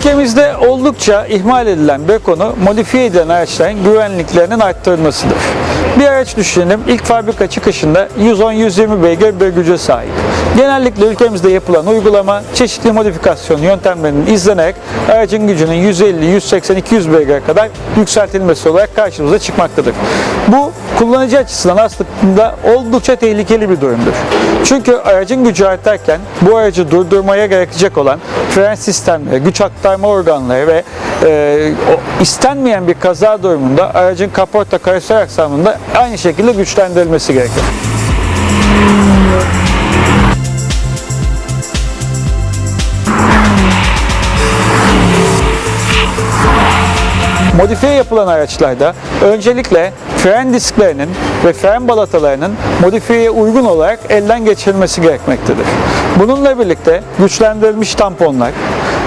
Ülkemizde oldukça ihmal edilen Bekon'u modifiye edilen araçların güvenliklerinin arttırılmasıdır. Bir araç düşünelim ilk fabrika çıkışında 110-120 beygir bir güce sahip. Genellikle ülkemizde yapılan uygulama çeşitli modifikasyon yöntemlerinin izlenerek aracın gücünün 150, 180, 200 beygire kadar yükseltilmesi olarak karşımıza çıkmaktadır. Bu kullanıcı açısından aslında oldukça tehlikeli bir durumdur. Çünkü aracın gücü artarken bu aracı durdurmaya gerekecek olan fren sistemleri, güç aktarma organları ve e, o istenmeyen bir kaza durumunda aracın kaporta karoser aksamında aynı şekilde güçlendirilmesi gerekir. Modifiye yapılan araçlarda öncelikle fren disklerinin ve fren balatalarının modifiyeye uygun olarak elden geçirilmesi gerekmektedir. Bununla birlikte güçlendirilmiş tamponlar,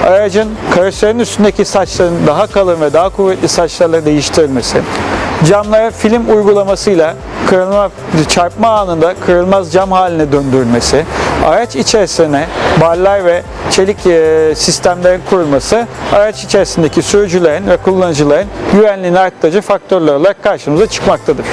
aracın karoserin üstündeki saçların daha kalın ve daha kuvvetli saçlarla değiştirilmesi, camlara film uygulamasıyla kırılma, çarpma anında kırılmaz cam haline döndürülmesi, araç içerisine barlar ve çelik e, sistemlerin kurulması, araç içerisindeki sürücülerin ve kullanıcıların güvenliğini arttırıcı faktörler olarak karşımıza çıkmaktadır.